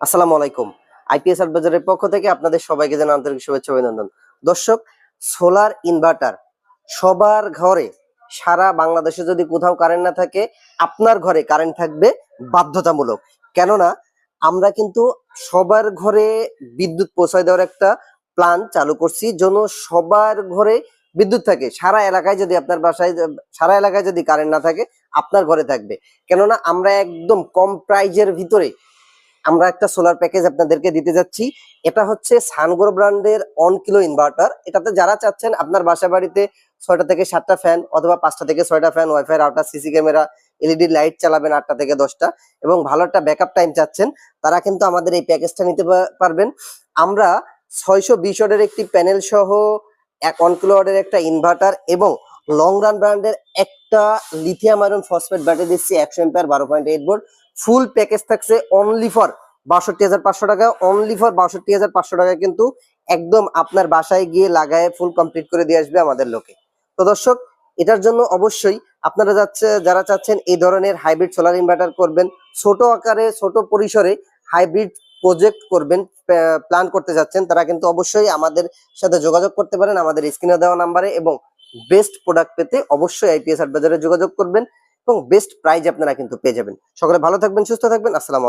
আসসালামু আলাইকুম। আইপিএস বাজারের পক্ষ থেকে আপনাদের সবাইকে জানাই আন্তরিক শুভেচ্ছা অভিনন্দন। দর্শক, সোলার ইনভার্টার সবার ঘরে, সারা বাংলাদেশে যদি কোথাও কারেন্ট না থাকে, আপনার ঘরে কারেন্ট থাকবে বাধ্যতামূলক। কেননা, আমরা কিন্তু সবার ঘরে বিদ্যুৎ পৌঁছায় দেওয়ার একটা প্ল্যান চালু করছি, যেন সবার ঘরে বিদ্যুৎ থাকে। সারা এলাকায় যদি আপনার বাসায়, সারা এলাকায় যদি কারেন্ট না থাকে, আপনার ঘরে থাকবে। কেননা, আমরা একদম কম প্রাইজের ভিতরে আমরা একটা সোলার প্যাকেজ আপনাদেরকে দিতে যাচ্ছি। এটা হচ্ছে সানগোর ব্র্যান্ডের অন কিলো ইনভার্টার এটাতে যারা চাচ্ছেন আপনার বাসা বাড়িতে ছয়টা থেকে সাতটা ফ্যান অথবা পাঁচটা থেকে ছয়টা fan wifi router CC camera LED light চালাবেন আটটা থেকে দশটা এবং ভালো একটা ব্যাকআপ টাইম চাচ্ছেন, তারা কিন্তু আমাদের এই প্যাকেজটা নিতে পারবেন। আমরা ছয়শো বিশ ওয়াটের একটি প্যানেল সহ এক অন কিলো ওয়াটের একটা ইনভার্টার এবং লং রান ব্র্যান্ডের একটা লিথিয়াম আয়রন ফসফেট ব্যাটারি দিচ্ছি, একশো এম্পিয়ার বারো পয়েন্ট এইট ফুল প্যাকেজ থাকছে অনলি ফর বাষট্টি হাজার পাঁচশো টাকা। অনলি ফর বাষট্টি হাজার পাঁচশো টাকা কিন্তু একদম আপনার বাসায় গিয়ে লাগায় ফুল কমপ্লিট করে দিয়ে আসবে আমাদের লোকে। তো দর্শক, এটার জন্য অবশ্যই আপনারা যাচ্ছে, যারা চাচ্ছেন এই ধরনের হাইব্রিড সোলার ইনভার্টার করবেন, ছোট আকারে, ছোট পরিসরে হাইব্রিড প্রজেক্ট করবেন প্ল্যান করতে যাচ্ছেন, তারা কিন্তু অবশ্যই আমাদের সাথে যোগাযোগ করতে পারেন আমাদের স্ক্রিনে দেওয়া নাম্বারে এবং বেস্ট প্রোডাক্ট পেতে অবশ্যই আইপিএস আট বাজারে যোগাযোগ করবেন এবং বেস্ট প্রাইজ আপনারা কিন্তু পেয়ে যাবেন। সকলে ভালো থাকবেন, সুস্থ থাকবেন, আসসালামু